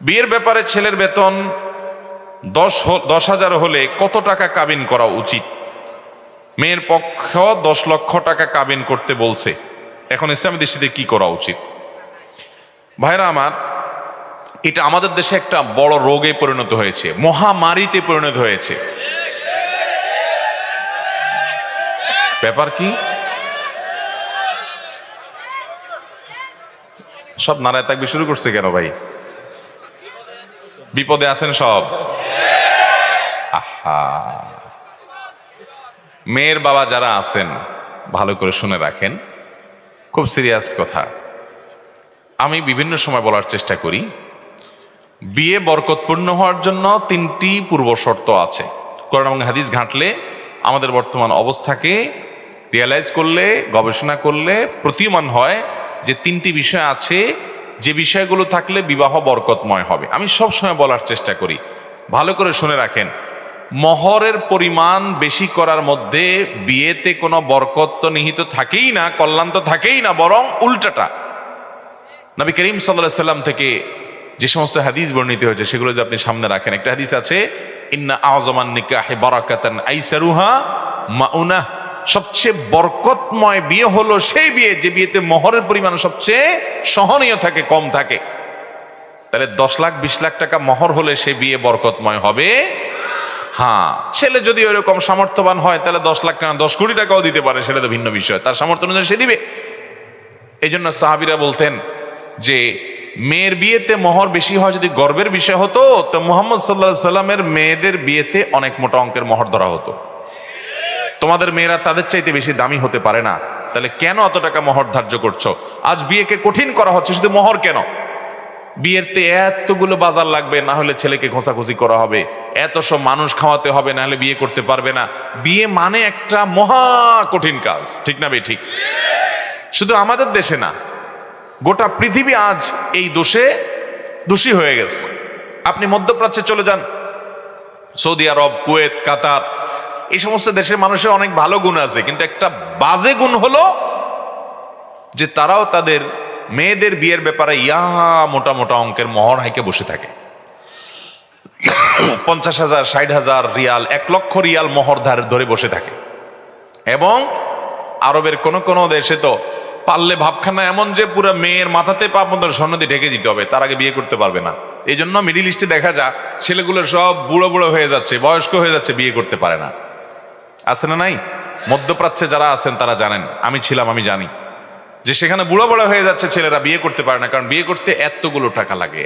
বিয়ের ব্যাপারে ছেলের বেতন দশ দশ হাজার হলে কত টাকা কাবিন করা উচিত? মেয়ের পক্ষ দশ লক্ষ টাকা কাবিন করতে বলছে। এখন ইসলামী দৃষ্টিতে কি করা উচিত? ভাইরা আমার, এটা আমাদের দেশে একটা বড় রোগে পরিণত হয়েছে, মহামারীতে পরিণত হয়েছে। ব্যাপার কি? সব নারায় থাকবে শুরু করছে কেন ভাই? বিপদে আছেন সব। আহা। মেয়ের বাবা যারা আছেন, ভালো করে শুনে রাখেন। খুব সিরিয়াস কথা। আমি বিভিন্ন সময় বলার চেষ্টা করি। বিয়ে বরকতপূর্ণ হওয়ার জন্য তিনটি পূর্ব শর্ত আছে। কোরআন এবং হাদিস ঘাঁটলে আমাদের বর্তমান অবস্থাকে রিয়ালাইজ করলে, গবেষণা করলে প্রতীয়মান হয় যে তিনটি বিষয় আছে যে বিষয়গুলো থাকলে বিবাহ বরকতময় হবে। আমি সব সময় বলার চেষ্টা করি, ভালো করে শুনে রাখেন, মহরের পরিমাণ বেশি করার মধ্যে বিয়েতে কোনো বরকত তো নিহিত থাকেই না, কল্যাণ তো থাকেই না, বরং উল্টাটা। নবী করিম সাল্লাহ সাল্লাম থেকে যে সমস্ত হাদিস বর্ণিত হয়েছে, সেগুলো যদি আপনি সামনে রাখেন, একটা হাদিস আছে, ইন্না আজমান নিকাহে বারাকাতান আইসারুহা মাউনা সবচেয়ে বরকতময় বিয়ে হলো সেই বিয়ে যে বিয়েতে মহরের পরিমাণ সবচেয়ে সহনীয় থাকে, কম থাকে। তাহলে দশ লাখ, বিশ লাখ টাকা মহর হলে সে বিয়ে বরকতময় হবে? হ্যাঁ। ছেলে যদি ওইরকম সামর্থ্যবান হয়, তাহলে দশ লাখ টাকা, দশ কোটি টাকাও দিতে পারে, সেটা তো ভিন্ন বিষয়। তার সামর্থ্য অনুযায়ী সে দিবে। এই জন্য সাহাবিরা বলতেন যে, মেয়ের বিয়েতে মোহর বেশি হয় যদি গর্বের বিষয় হতো, তো মোহাম্মদ সাল্লাহ সাল্লামের মেয়েদের বিয়েতে অনেক মোটা অঙ্কের মোহর ধরা হতো। তোমাদের মেয়েরা তাদের চাইতে বেশি দামি হতে পারে না। তাহলে কেন অত টাকা মোহর ধার্য করছ? আজ বিয়েকে কঠিন করা হচ্ছে, শুধু মোহর কেন? বিয়েরতে এতগুলো বাজার লাগবে, না হলে ছেলেকে ঘোষাঘুষি করা হবে। এত সব মানুষ খাওয়াতে হবে, না হলে বিয়ে করতে পারবে না। বিয়ে মানে একটা মহা কঠিন কাজ, ঠিক না বে, ঠিক? শুধু আমাদের দেশে না, গোটা পৃথিবী আজ এই দোষে দোষী হয়ে গেছে। আপনি মধ্যপ্রাচ্যে চলে যান, সৌদি আরব, কুয়েত, কাতার এই সমস্ত দেশের মানুষের অনেক ভালো গুণ আছে, কিন্তু একটা বাজে গুণ হলো যে তারাও তাদের মেয়েদের বিয়ের ব্যাপারে ইয়া মোটা মোটা অঙ্কের মোহর হাইকে বসে থাকে। পঞ্চাশ হাজার, ষাট হাজার রিয়াল, এক লক্ষ রিয়াল মোহর ধারে ধরে বসে থাকে। এবং আরবের কোন কোন দেশে তো পারলে ভাবখানা এমন যে পুরো মেয়ের মাথাতে পাপ মতো দিয়ে ঢেকে দিতে হবে, তার আগে বিয়ে করতে পারবে না। এই জন্য মিডিল ইস্টে দেখা যা ছেলেগুলো সব বুড়ো বুড়ো হয়ে যাচ্ছে, বয়স্ক হয়ে যাচ্ছে, বিয়ে করতে পারে না। আছে না নাই? মধ্যপ্রাচ্যে যারা আছেন, তারা জানেন। আমি ছিলাম, আমি জানি। যে সেখানে বুড়ো বড় হয়ে যাচ্ছে ছেলেরা বিয়ে করতে পারে না, কারণ বিয়ে করতে এতগুলো টাকা লাগে।